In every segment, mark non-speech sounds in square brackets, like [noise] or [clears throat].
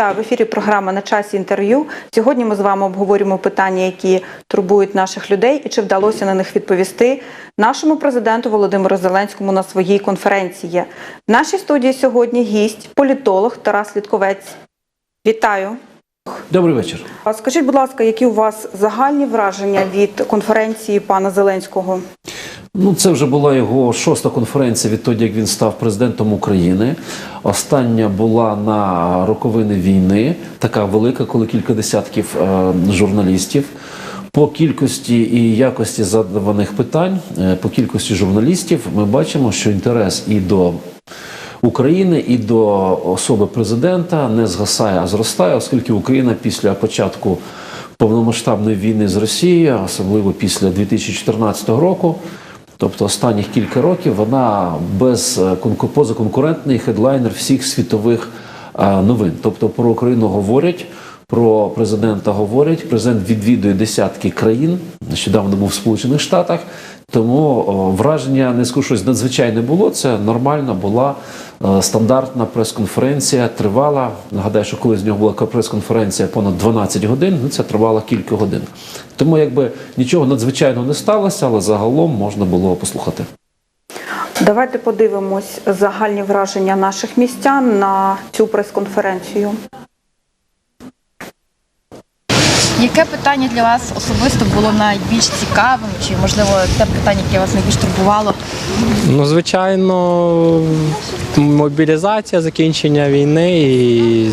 Вітаю в ефірі. Програма на часі інтерв'ю. Сьогодні ми з вами обговорюємо питання, які турбують наших людей, і чи вдалося на них відповісти нашому президенту Володимиру Зеленському на своїй конференції. В нашій студії сьогодні гість, політолог Тарас Літковець. Вітаю. Добрий вечір. А Скажіть, будь ласка, які у вас загальні враження від конференції пана Зеленського? Ну, це вже була його шоста конференція відтоді, як він став президентом України. Остання була на роковини війни, така велика, коли кілька десятків е, журналістів. По кількості і якості задаваних питань, е, по кількості журналістів, ми бачимо, що інтерес і до України, і до особи президента не згасає, а зростає, оскільки Україна після початку повномасштабної війни з Росією, особливо після 2014 року. Тобто останніх кілька років вона без е, конку- позаконкурентний хедлайнер всіх світових е, новин. Тобто про Україну говорять, про президента говорять. Президент відвідує десятки країн. Нещодавно був в Сполучених Штатах. Тому враження не скажу, щось надзвичайне було. Це нормальна була е, стандартна прес-конференція. Тривала. Нагадаю, що коли з нього була прес-конференція понад 12 годин, ну це тривало кілька годин. Тому якби нічого надзвичайного не сталося, але загалом можна було послухати. Давайте подивимось загальні враження наших містян на цю прес-конференцію. Яке питання для вас особисто було найбільш цікавим, чи можливо те питання, яке вас найбільш турбувало? Ну, звичайно, мобілізація, закінчення війни і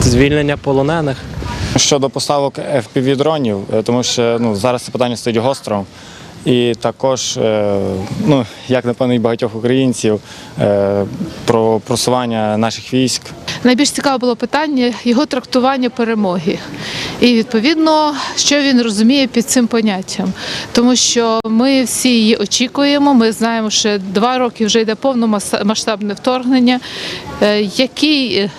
звільнення полонених. Щодо поставок fpv дронів, е, тому що ну, зараз це питання стоїть гостро. І також, е, ну, як напевно, і багатьох українців, е, про просування наших військ. Найбільш цікаве було питання його трактування перемоги. І відповідно, що він розуміє під цим поняттям, тому що ми всі її очікуємо. Ми знаємо, що два роки вже йде повномасштабне вторгнення. Е, Який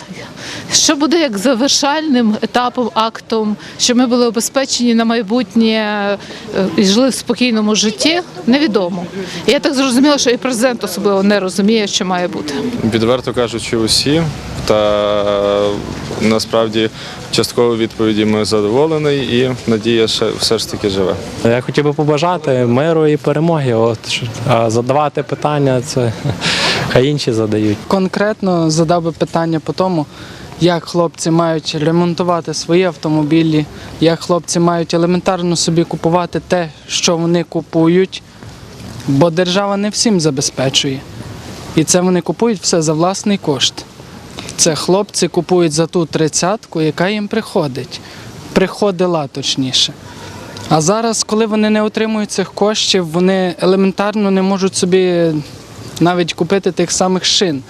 що буде як завершальним етапом, актом, щоб ми були обезпечені на майбутнє е, і жили в спокійному житті, невідомо. І я так зрозуміла, що і президент особливо не розуміє, що має бути. Відверто кажучи, усі. Та насправді частково відповіді ми задоволені і надія ще все ж таки живе. Я хотів би побажати миру і перемоги. От, а задавати питання це [laughs] хай інші задають. конкретно задав би питання по тому, як хлопці мають ремонтувати свої автомобілі, як хлопці мають елементарно собі купувати те, що вони купують, бо держава не всім забезпечує. І це вони купують все за власний кошт. Це хлопці купують за ту тридцятку, яка їм приходить. Приходила точніше. А зараз, коли вони не отримують цих коштів, вони елементарно не можуть собі навіть купити тих самих шин.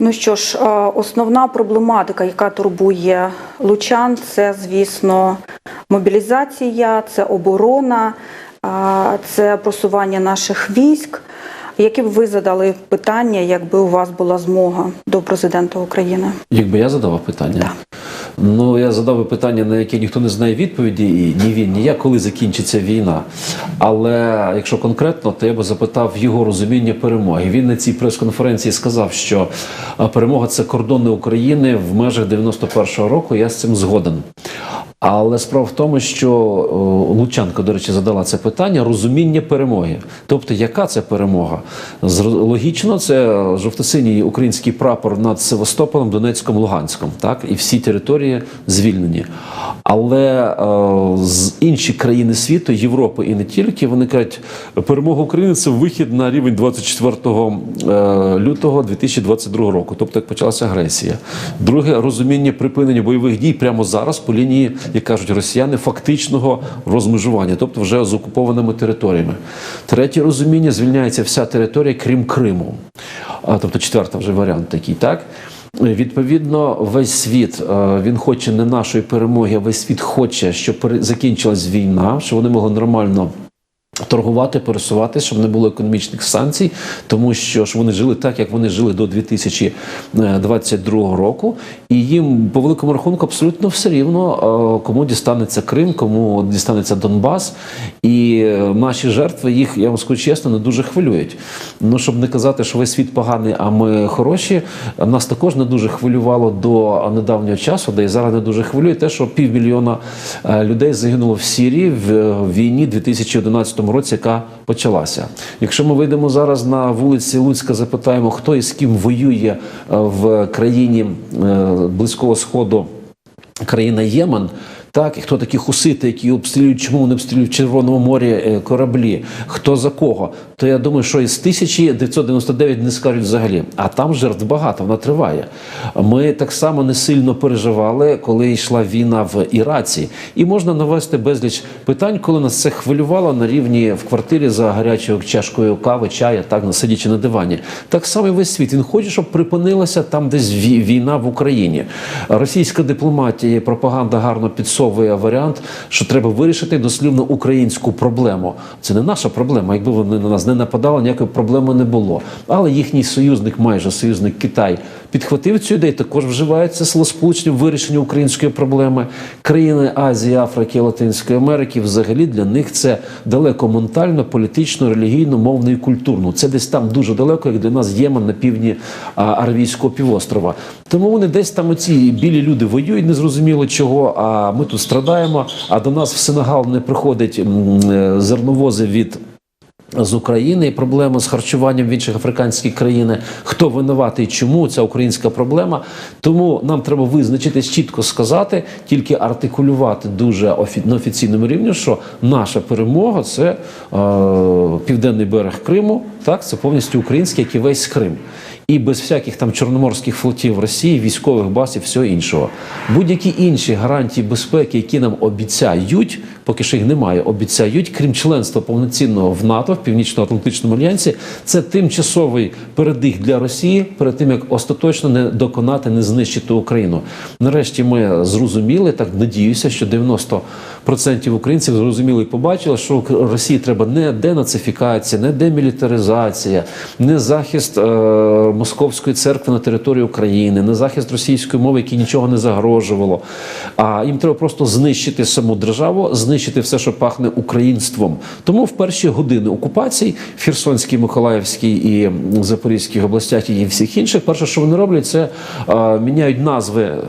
Ну що ж, е, основна проблематика, яка турбує лучан, це, звісно, мобілізація, це оборона, це просування наших військ. Які б ви задали питання, якби у вас була змога до президента України? Якби я задавав питання, ну я задав би питання, на яке ніхто не знає відповіді, і ні він, ні я, коли закінчиться війна. Але якщо конкретно, то я би запитав його розуміння перемоги. Він на цій прес-конференції сказав, що перемога це кордони України в межах 91-го року. Я з цим згоден. Але справа в тому, що о, Лучанка, до речі, задала це питання розуміння перемоги. Тобто, яка це перемога? Логічно, це жовто-синій український прапор над Севастополем, Донецьком, Луганськом, так і всі території звільнені. Але е, з інші країни світу, Європи і не тільки, вони кажуть, перемога України це вихід на рівень 24 е, лютого 2022 року, тобто як почалася агресія. Друге розуміння припинення бойових дій прямо зараз по лінії, як кажуть росіяни, фактичного розмежування, тобто вже з окупованими територіями. Третє розуміння звільняється вся територія, крім Криму. А, тобто четверта вже варіант такий, так? Відповідно, весь світ е, він хоче не нашої перемоги, а весь світ хоче, щоб закінчилась війна, щоб вони могли нормально Торгувати, пересуватися, щоб не було економічних санкцій, тому що ж вони жили так, як вони жили до 2022 року, і їм по великому рахунку абсолютно все рівно, е, кому дістанеться Крим, кому дістанеться Донбас. І е, наші жертви їх, я вам скажу чесно, не дуже хвилюють. Ну щоб не казати, що весь світ поганий, а ми хороші. Нас також не дуже хвилювало до недавнього часу, де і зараз не дуже хвилює те, що півмільйона е, людей загинуло в Сірії в е, війні 2011 році, яка почалася. Якщо ми вийдемо зараз на вулиці Луцька, запитаємо, хто і з ким воює е, в країні е, Близького Сходу, країна Ємен. Так, і хто такі хусити, які обстрілюють, чому вони обстрілюють в Червоному морі е, кораблі, хто за кого, то я думаю, що із 1999 не скажуть взагалі. А там жертв багато, вона триває. Ми так само не сильно переживали, коли йшла війна в Іраці. І можна навести безліч питань, коли нас це хвилювало на рівні в квартирі за гарячою чашкою кави, чая, так сидячи на дивані. Так само і весь світ. Він хоче, щоб припинилася там десь війна в Україні. Російська дипломатія і пропаганда гарно підсовує варіант, що треба вирішити дослівно українську проблему. Це не наша проблема. Якби вони на нас не нападали, ніякої проблеми не було. Але їхній союзник, майже союзник Китай, підхватив цю ідею. Також вживається словосполучення в вирішенні української проблеми. Країни Азії, Африки, Латинської Америки взагалі для них це далеко ментально, політично, релігійно, мовно і культурно. Це десь там дуже далеко, як для нас Ємен на півдні Аравійського півострова. Тому вони десь там оці білі люди воюють, незрозуміло чого. А ми тут страдаємо. А до нас в Сенегал не приходять м, е, зерновози від. З України і проблеми з харчуванням в інших африканських країнах. Хто винуватий, чому ця українська проблема? Тому нам треба визначитись, чітко сказати, тільки артикулювати дуже офі... на офіційному рівні, що наша перемога це е, південний берег Криму, так це повністю український, як і весь Крим. І без всяких там чорноморських флотів Росії, військових баз і всього іншого. Будь-які інші гарантії безпеки, які нам обіцяють, поки що їх немає, обіцяють, крім членства повноцінного в НАТО, в Північно-Атлантичному альянсі, це тимчасовий передих для Росії перед тим, як остаточно не доконати, не знищити Україну. Нарешті ми зрозуміли, так надіюся, що 90% українців зрозуміли і побачили, що Росії треба не денацифікація, не демілітаризація, не захист е, московської церкви на території України, не захист російської мови, якій нічого не загрожувало. А їм треба просто знищити саму державу, знищити все, що пахне українством. Тому в перші години окупацій в Херсонській, Миколаївській і Запорізькій областях і всіх інших, перше, що вони роблять, це е, міняють назви е,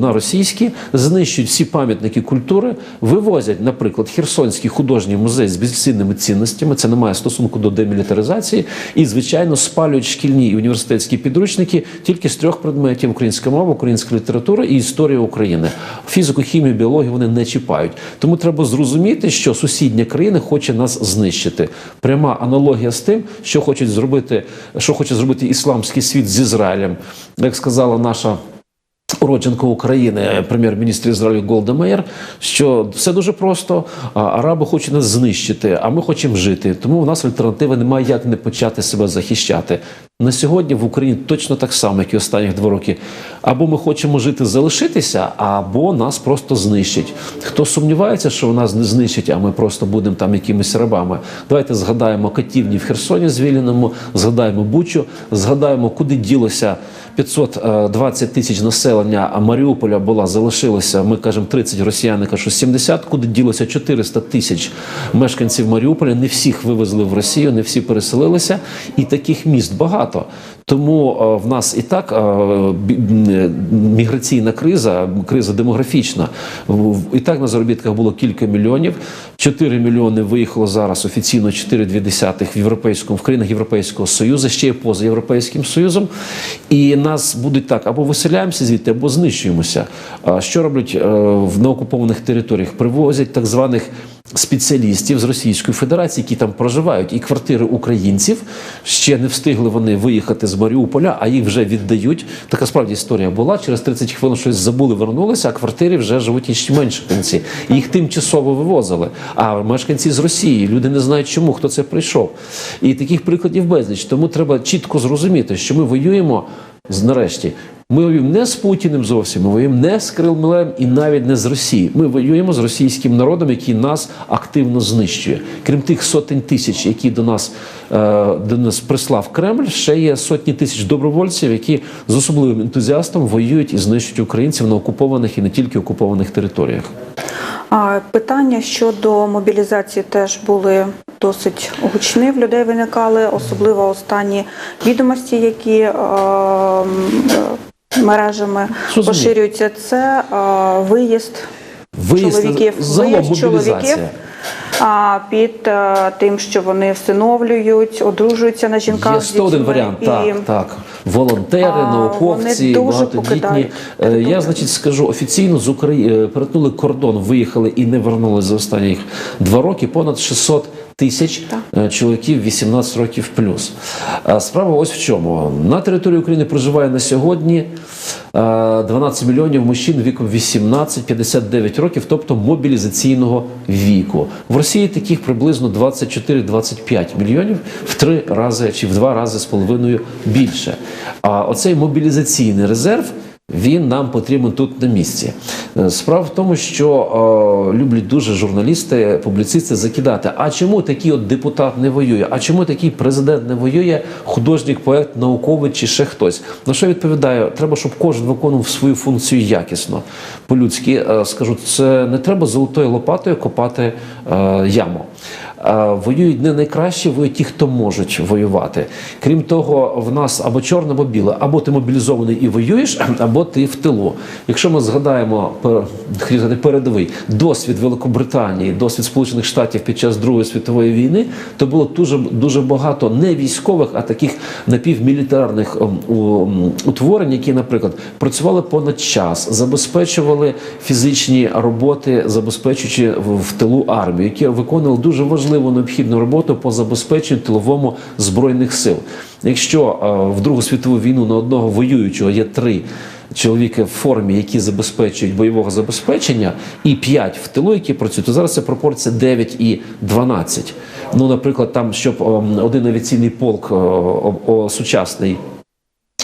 на російські, знищують всі пам'ятники культури, вивозять, наприклад, Херсонський художній музей з безцінними цінностями. Це не має стосунку до демілітаризації, і звичайно спалюють шкільні і університетські підручники тільки з трьох предметів: українська мова, українська література і історія України. Фізику, хімію, біологію вони не чіпають. Тому треба зрозуміти, що сусідня країна хоче нас знищити. Пряма аналогія з тим, що хочуть зробити, що хоче зробити ісламський світ з Ізраїлем, як сказала наша. Уродженка України, прем'єр-міністр Ізраїлю Голда Меєр, що все дуже просто. Араби хочуть нас знищити, а ми хочемо жити. Тому в нас альтернативи немає, як не почати себе захищати. На сьогодні в Україні точно так само, як і останні два роки. Або ми хочемо жити, залишитися, або нас просто знищать. Хто сумнівається, що нас не знищать, а ми просто будемо там якимись рабами. Давайте згадаємо катівні в Херсоні звільненому, згадаємо Бучу, згадаємо, куди ділося 520 тисяч населення, а Маріуполя була залишилося. Ми кажемо 30 росіяни, кажуть, що 70, куди ділося 400 тисяч мешканців Маріуполя. Не всіх вивезли в Росію, не всі переселилися, і таких міст багато. Тому е, в нас і так е, м, міграційна криза, криза демографічна. І так на заробітках було кілька мільйонів. 4 мільйони виїхало зараз офіційно 4,2 в європейському в країнах Європейського Союзу, ще й поза Європейським Союзом. І нас будуть так або виселяємося звідти, або знищуємося. Що роблять е, в неокупованих територіях? Привозять так званих спеціалістів з Російської Федерації, які там проживають, і квартири українців ще не встигли вони виїхати з Маріуполя, а їх вже віддають. Така справді історія була. Через 30 хвилин щось забули, вернулися, а квартири вже живуть інші мешканці. Їх тимчасово вивозили. А мешканці з Росії люди не знають, чому хто це прийшов. І таких прикладів безліч. Тому треба чітко зрозуміти, що ми воюємо нарешті Ми воюємо не з Путіним зовсім, ми воюємо не з Кремлем і навіть не з Росією. Ми воюємо з російським народом, який нас активно знищує. Крім тих сотень тисяч, які до нас, е, до нас прислав Кремль, ще є сотні тисяч добровольців, які з особливим ентузіастом воюють і знищують українців на окупованих і не тільки окупованих територіях. А, Питання щодо мобілізації теж були досить гучні в людей виникали, особливо останні відомості, які е, е, мережами Зрозуміло. поширюються. Це е, виїзд Виїзд, чоловіків, загалом виїзд мобілізація. чоловіків а, під е, тим, що вони всиновлюють, одружуються на жінках. Є з 101 дітьми варіант, і- так, так. Волонтери, А, науковці, вони дуже багатодітні. покидають Е, Я, значить, скажу офіційно з України перетнули кордон, виїхали і не вернули за останні два роки понад 600 тисяч е, чоловіків 18 років плюс. Справа ось в чому. На території України проживає на сьогодні е, 12 мільйонів мужчин віком 18-59 років, тобто мобілізаційного віку. В Росії таких приблизно 24-25 мільйонів в три рази чи в два рази з половиною більше. А оцей мобілізаційний резерв. Він нам потрібен тут на місці. Е, Справа в тому, що е, люблять дуже журналісти, публіцисти закидати. А чому такий от депутат не воює? А чому такий президент не воює? Художник, поет, науковець чи ще хтось? На що відповідаю? Треба, щоб кожен виконував свою функцію якісно. По-людськи е, скажу, це не треба золотою лопатою копати е, яму. Е, Воюють не найкращі, воюють ті, хто можуть воювати. Крім того, в нас або чорне, або біле, або ти мобілізований і воюєш, [clears throat] або ти в тилу. Якщо ми згадаємо пер- передовий досвід Великобританії, досвід Сполучених Штатів під час Другої світової війни, то було дуже дуже багато не військових, а таких напівмілітарних ем, у- м, утворень, які, наприклад, працювали понад час, забезпечували фізичні роботи, забезпечуючи в, тилу армію, які виконували дуже важливу необхідну роботу по забезпеченню тиловому збройних сил. Якщо е, в Другу світову війну на одного воюючого є три чоловіки в формі, які забезпечують бойового забезпечення, і 5 в тилу, які працюють, то зараз це пропорція 9 і 12. Ну, наприклад, там, щоб ем, один авіаційний полк е, о- о, сучасний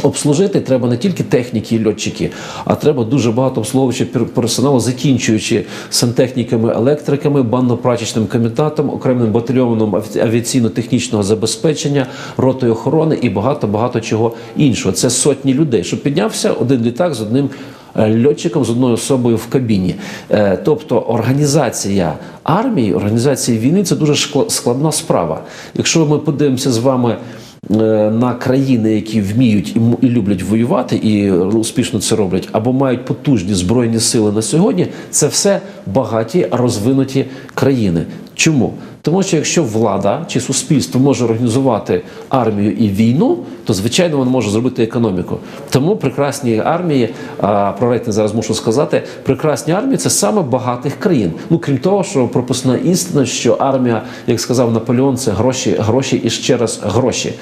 Обслужити треба не тільки техніки і льотчики, а треба дуже багато обслуговуючого пер- персоналу, закінчуючи сантехніками, електриками, банно-прачечним комітетом, окремим батальйоном аві- авіаційно-технічного забезпечення, ротою охорони і багато багато чого іншого. Це сотні людей, щоб піднявся один літак з одним. е, Льотчиком з одною особою в кабіні, Е, тобто організація армії, організація війни це дуже складна справа. Якщо ми подивимося з вами на країни, які вміють і і люблять воювати, і успішно це роблять, або мають потужні збройні сили на сьогодні, це все багаті розвинуті країни. Чому? Тому що якщо влада чи суспільство може організувати армію і війну, то звичайно воно може зробити економіку. Тому прекрасні армії, про рейтинг зараз мушу сказати, прекрасні армії це саме багатих країн. Ну крім того, що прописана істина, що армія, як сказав Наполеон, це гроші, гроші і ще раз гроші.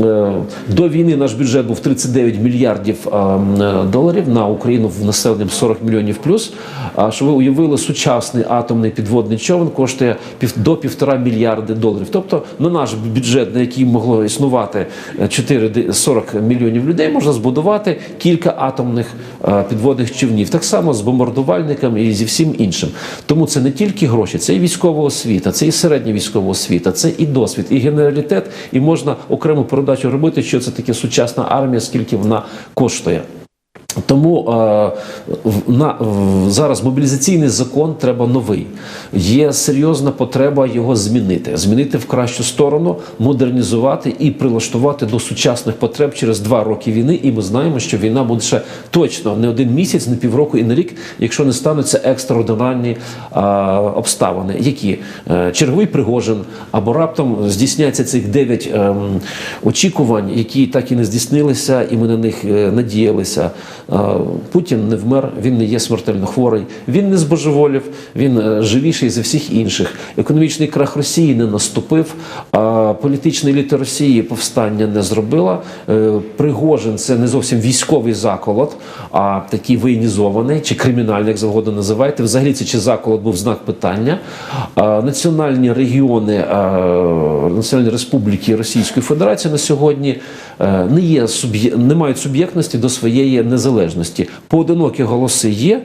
Е, До війни наш бюджет був 39 мільярдів е, м, е, доларів на Україну в населенням 40 мільйонів плюс. А що ви уявили, сучасний атомний підводний човен коштує до півтора мільярди доларів. Тобто на наш бюджет, на який могло існувати е, 4, 40 мільйонів людей, можна збудувати кілька атомних е, підводних човнів. Так само з бомбардувальниками і зі всім іншим. Тому це не тільки гроші, це і військова освіта, це і середня військова освіта, це і досвід, і генералітет, і можна окрему передачу робити, що це таке сучасна армія, скільки вона коштує. Тому е, на, зараз мобілізаційний закон треба новий. Є серйозна потреба його змінити, змінити в кращу сторону, модернізувати і прилаштувати до сучасних потреб через два роки війни. І ми знаємо, що війна буде ще точно не один місяць, не півроку і не рік, якщо не стануться екстраординарні е, обставини, які е, черговий Пригожин або раптом здійсняться цих дев'ять ем, очікувань, які так і не здійснилися, і ми на них е, надіялися. Е, Путін не вмер, він не є смертельно хворий, він не збожеволів, він е, живіший за всіх інших. Економічний крах Росії не наступив, а політична еліта Росії повстання не зробила. Е, Пригожин це не зовсім військовий заколот, а такий воєнізований чи кримінальний, як завгодно називайте. Взагалі це чи заколот був знак питання. Національні регіони, а, національні республіки Російської Федерації на сьогодні е, не є не мають суб'єктності до своєї незалежності. Поодинокі голоси є.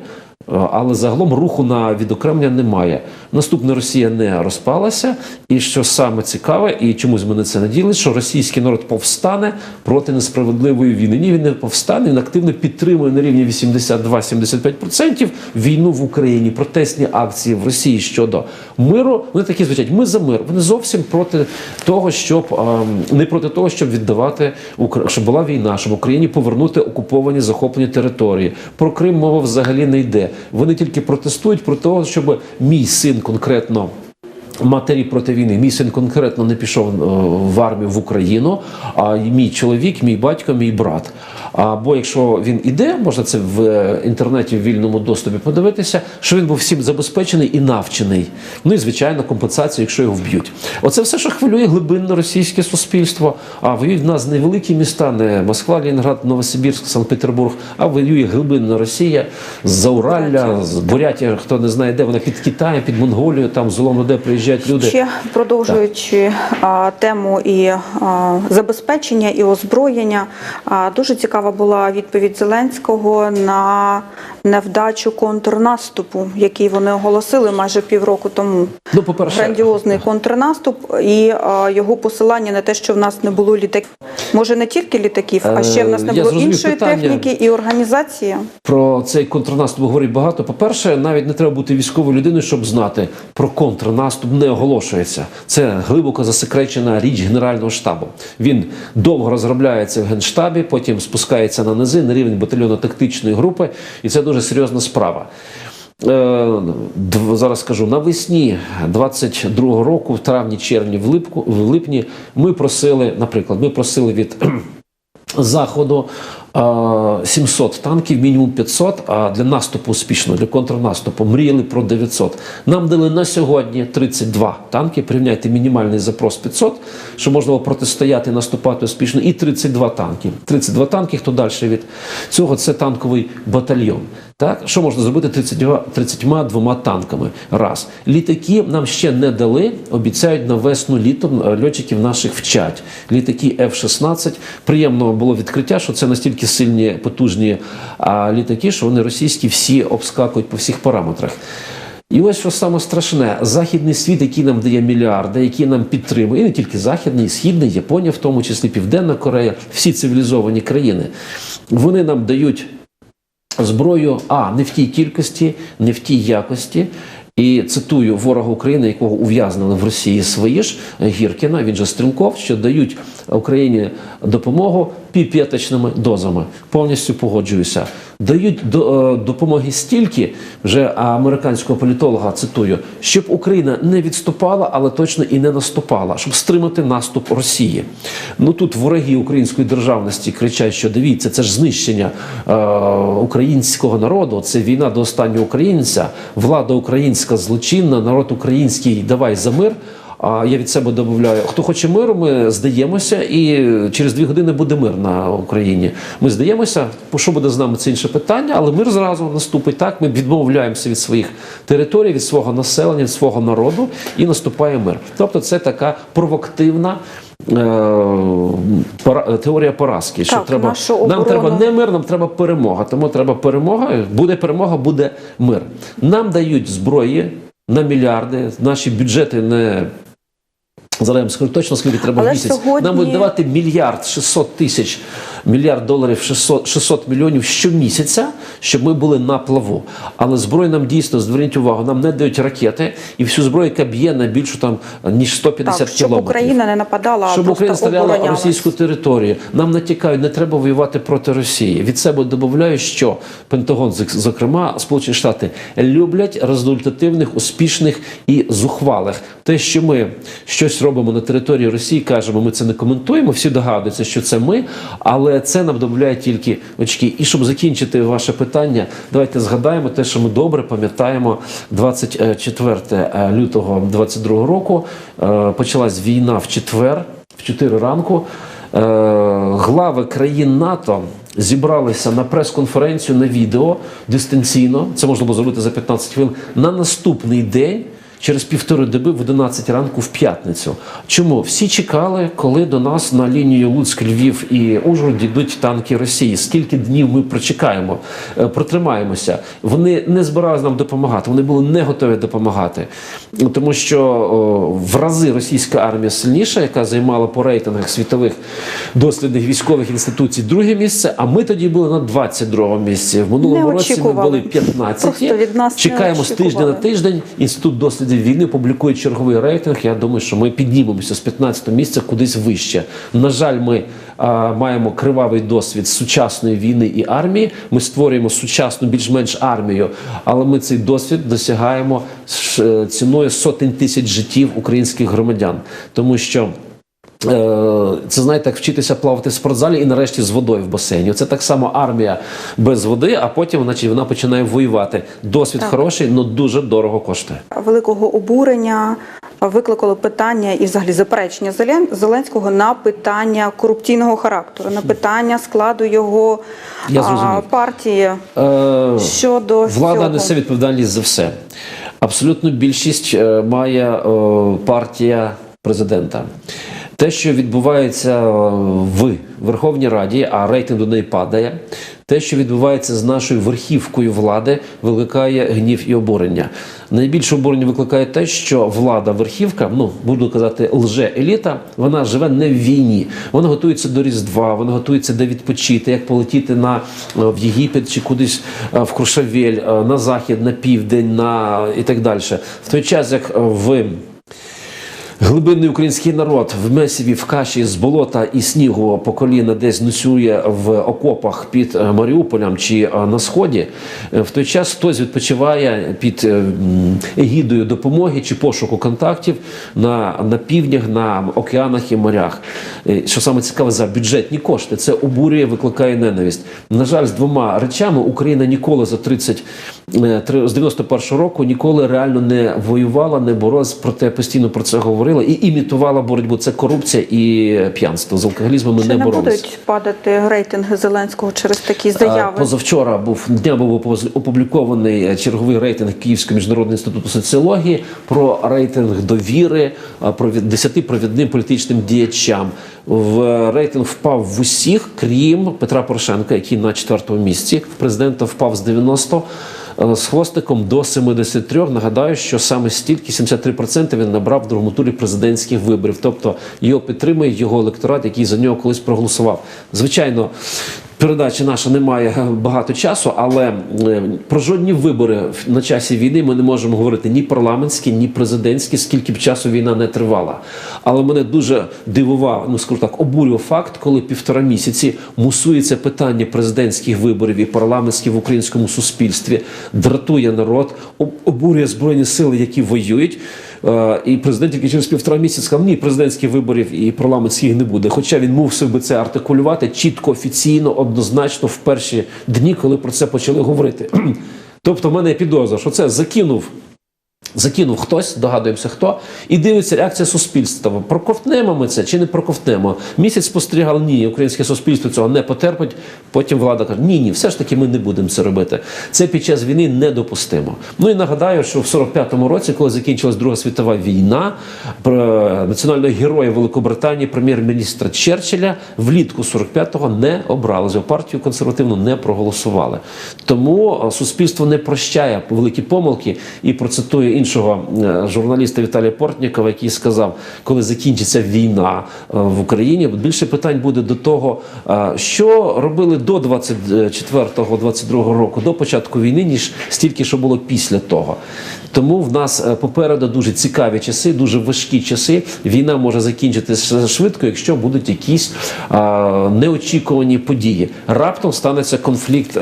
Е, Але загалом руху на відокремлення немає. Наступна Росія не розпалася, і що саме цікаве, і чомусь мене це наділить, що російський народ повстане проти несправедливої війни. Ні, він не повстане, він активно підтримує на рівні 82-75% війну в Україні, протестні акції в Росії щодо миру. Вони такі звучать: ми за мир. Вони зовсім проти того, щоб ем, не проти того, щоб віддавати щоб була війна, щоб Україні повернути окуповані захоплені території. Про Крим мова взагалі не йде. Вони тільки протестують про те, щоб мій син конкретно. Матері проти війни. Мій син конкретно не пішов е, в армію в Україну, а мій чоловік, мій батько, мій брат. Або якщо він іде, можна це в е, інтернеті в вільному доступі подивитися, що він був всім забезпечений і навчений. Ну і звичайно, компенсацію, якщо його вб'ють. Оце все, що хвилює глибинне російське суспільство. А воюють в нас не великі міста, не Москва, Лінінград, Новосибірськ, Санкт-Петербург, а воює глибинна Росія з Зауралля, з Бурятія, хто не знає, де вона під Китаєм, під Монголією, там з Золоно, де приїжджають люди. Ще продовжуючи а, тему і забезпечення і озброєння, дуже цікава була відповідь Зеленського на невдачу контрнаступу, який вони оголосили майже півроку тому. Ну, по-перше, Грандіозний контрнаступ і його посилання на те, що в нас не було літаків. Може не тільки літаків, а ще в нас не Е, я було іншої питання. техніки і організації. Про цей контрнаступ говорить багато. По-перше, навіть не треба бути військовою людиною, щоб знати про контрнаступ не оголошується. Це глибоко засекречена річ Генерального штабу. Він довго розробляється в генштабі, потім спускається на низи на рівень батальйонно-тактичної групи, і це дуже серйозна справа. Е, Зараз скажу навесні 22-го року, в травні, червні, в липку, в липні, ми просили, наприклад, ми просили від [clears throat] заходу 700 танків, мінімум 500, а для наступу успішного, для контрнаступу мріяли про 900. Нам дали на сьогодні 32 танки. Порівняйте мінімальний запрос 500, що можна було протистояти, наступати успішно, і 32 танки. 32 танки, хто далі від цього, це танковий батальйон. Так, що можна зробити 32, 32 танками? Раз. Літаки нам ще не дали, обіцяють на весну літом е, льотчиків наших вчать. Літаки F-16. Приємно було відкриття, що це настільки сильні, потужні а, літаки, що вони російські всі обскакують по всіх параметрах. І ось що саме страшне: західний світ, який нам дає мільярди, який нам підтримує, і не тільки західний, і східний, Японія, в тому числі Південна Корея, всі цивілізовані країни, вони нам дають зброю, а не в тій кількості, не в тій якості. І цитую ворога України, якого ув'язнили в Росії свої ж Гіркіна, він же Стрілков, що дають Україні допомогу піп'яточними дозами. Повністю погоджуюся. Дають до, е, допомоги стільки, вже американського політолога цитую, щоб Україна не відступала, але точно і не наступала, щоб стримати наступ Росії. Ну тут вороги української державності кричать, що дивіться, це ж знищення е, українського народу, це війна до останнього українця, влада українська злочинна, народ український, давай за мир. А я від себе додаю, хто хоче миру, ми здаємося, і через дві години буде мир на Україні. Ми здаємося, що буде з нами це інше питання, але мир зразу наступить. Так, ми відмовляємося від своїх територій, від свого населення, від свого народу, і наступає мир. Тобто, це така провоктивна. е, Теорія поразки, що Так, треба нам треба не мир, нам треба перемога. Тому треба перемога. Буде перемога, буде мир. Нам дають зброї на мільярди. Наші бюджети не Зараз я вам скажу точно, скільки треба Але в місяць. сьогодні- Нам будуть давати мільярд 600 тисяч, мільярд доларів 600, 600 мільйонів щомісяця, щоб ми були на плаву. Але зброю нам дійсно, зверніть увагу, нам не дають ракети і всю зброю, яка б'є на більшу там, ніж 150 Так, щоб кілометрів. Україна не нападала, Щоб Україна стріляла російську територію. Нам натякають, не треба воювати проти Росії. Від себе додаю, що Пентагон, зок- зокрема, Сполучені Штати люблять результативних, успішних і зухвалих. Те, що ми щось робимо на території Росії, кажемо, ми це не коментуємо. Всі догадуються, що це ми, але Але це нам додає тільки очки. І щоб закінчити ваше питання, давайте згадаємо те, що ми добре пам'ятаємо 24 лютого 22 року. е, Почалась війна в четвер, в 4 ранку. Е, Глави країн НАТО зібралися на прес-конференцію на відео дистанційно. Це можна було зробити за 15 хвилин на наступний день. Через півтори доби в 11 ранку в п'ятницю. Чому всі чекали, коли до нас на лінію Луцьк, Львів і Ужгород йдуть танки Росії? Скільки днів ми прочекаємо, е, протримаємося? Вони не збиралися нам допомагати. Вони були не готові допомагати, тому що о, в рази російська армія сильніша, яка займала по рейтингах світових дослідних військових інституцій друге місце. А ми тоді були на 22 місці. В минулому році ми були 15. Просто від нас Чекаємо з тижня на тиждень. Інститут дослідів війни публікує черговий рейтинг. Я думаю, що ми піднімемося з 15 місця кудись вище. На жаль, ми а, маємо кривавий досвід сучасної війни і армії. Ми створюємо сучасну, більш-менш армію, але ми цей досвід досягаємо е, ціною сотень тисяч життів українських громадян, тому що. Е, Це знаєте, як вчитися плавати в спортзалі і нарешті з водою в басейні. Це так само армія без води, а потім, значить, вона починає воювати. Досвід хороший, але дуже дорого коштує. великого обурення викликало питання і взагалі заперечення Зеленського на питання корупційного характеру, на питання складу його Я а, партії Е, щодо Влада цього. несе відповідальність за все. Абсолютну більшість е, має е, партія президента. Те, що відбувається е, в Верховній Раді, а рейтинг до неї падає. Те, що відбувається з нашою верхівкою влади, викликає гнів і обурення. Найбільше обурення викликає те, що влада, верхівка, ну буду казати, лже-еліта, вона живе не в війні. Вона готується до Різдва, вона готується де відпочити, як полетіти на е, в Єгипет чи кудись е, в Крушавель, е, на захід, на південь, на і так далі. В той час, як е, в Глибинний український народ в месиві, в каші з болота і снігу по коліна десь ночує в окопах під е, Маріуполем чи е, на сході. Е, В той час хтось відпочиває під егідою допомоги чи пошуку контактів на, на півднях, на океанах і морях. Що саме цікаве за бюджетні кошти, це обурює, викликає ненависть. На жаль, з двома речами Україна ніколи за 30 е, три- з 91 року ніколи реально не воювала, не боролась, проте постійно про це говорила і імітувала боротьбу. Це корупція і п'янство. З алкоголізмом ми Чи не не боролися. будуть падати рейтинги Зеленського через такі заяви? Позавчора був дня був опублікований е, черговий рейтинг Київського міжнародного інституту соціології про рейтинг довіри провід 10 провідним політичним діячам. В рейтинг впав в усіх, крім Петра Порошенка, який на четвертому місці. Президента впав з 90 е, з хвостиком до 73. Нагадаю, що саме стільки 73% він набрав в другому турі президентських виборів. Тобто його підтримує його електорат, який за нього колись проголосував. Звичайно. Передача наша не має е, багато часу, але е, про жодні вибори на часі війни ми не можемо говорити ні парламентські, ні президентські, скільки б часу війна не тривала. Але мене дуже дивував, ну скажу так, обурював факт, коли півтора місяці мусується питання президентських виборів і парламентських в українському суспільстві, дратує народ, обурює збройні сили, які воюють. Е, І президент тільки через півтора місяця сказав, ні, президентських виборів і парламентських не буде. Хоча він мусив би це артикулювати чітко, офіційно, однозначно в перші дні, коли про це почали говорити. [clears throat] Тобто, в мене підозра, що це закинув. Закинув хтось, догадуємося хто, і дивиться реакція суспільства. Проковтнемо ми це чи не проковтнемо? Місяць спостерігали, ні, українське суспільство цього не потерпить. Потім влада каже, ні, ні, все ж таки ми не будемо це робити. Це під час війни недопустимо. Ну і нагадаю, що в 45-му році, коли закінчилась Друга світова війна, національного героя Великобританії, прем'єр-міністра Черчилля, влітку 45-го не обрали. За партію консервативну не проголосували. Тому е, суспільство не прощає великі помилки і процитую іншого е, журналіста Віталія Портнікова, який сказав, коли закінчиться війна е, в Україні, більше питань буде до того, е, що робили до 24-22 року, до початку війни, ніж стільки, що було після того. Тому в нас е, попереду дуже цікаві часи, дуже важкі часи. Війна може закінчитися швидко, якщо будуть якісь а, неочікувані події. Раптом станеться конфлікт е,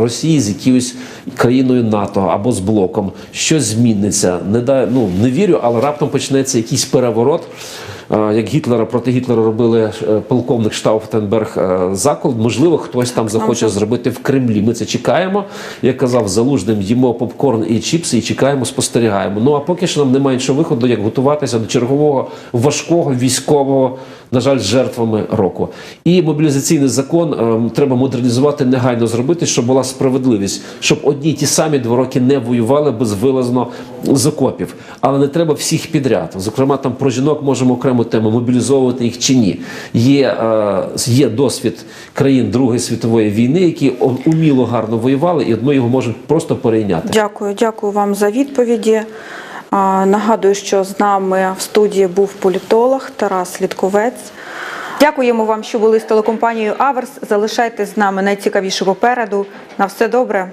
Росії з якоюсь країною НАТО або з блоком. Що зміниться? Не да, ну не вірю, але раптом почнеться якийсь переворот. Як Гітлера проти Гітлера робили е, полковник Штауфтенберг е, заколот, можливо, хтось там захоче зробити в Кремлі. Ми це чекаємо. Як казав Залужним, їмо попкорн і чіпси, і чекаємо, спостерігаємо. Ну а поки що нам немає іншого виходу, як готуватися до чергового важкого військового, на жаль, жертвами року. І мобілізаційний закон е, треба модернізувати негайно зробити, щоб була справедливість, щоб одні й ті самі два роки не воювали безвилазно з окопів. Але не треба всіх підряд. Зокрема, там про жінок можемо окрему тему мобілізовувати їх чи ні. Є, е, є досвід країн Другої світової війни, які уміло гарно воювали, і ми його можемо просто перейняти. Дякую, дякую вам за відповіді. Нагадую, що з нами в студії був політолог Тарас Літковець. Дякуємо вам, що були з телекомпанією Аверс. Залишайтесь з нами найцікавіше попереду. На все добре.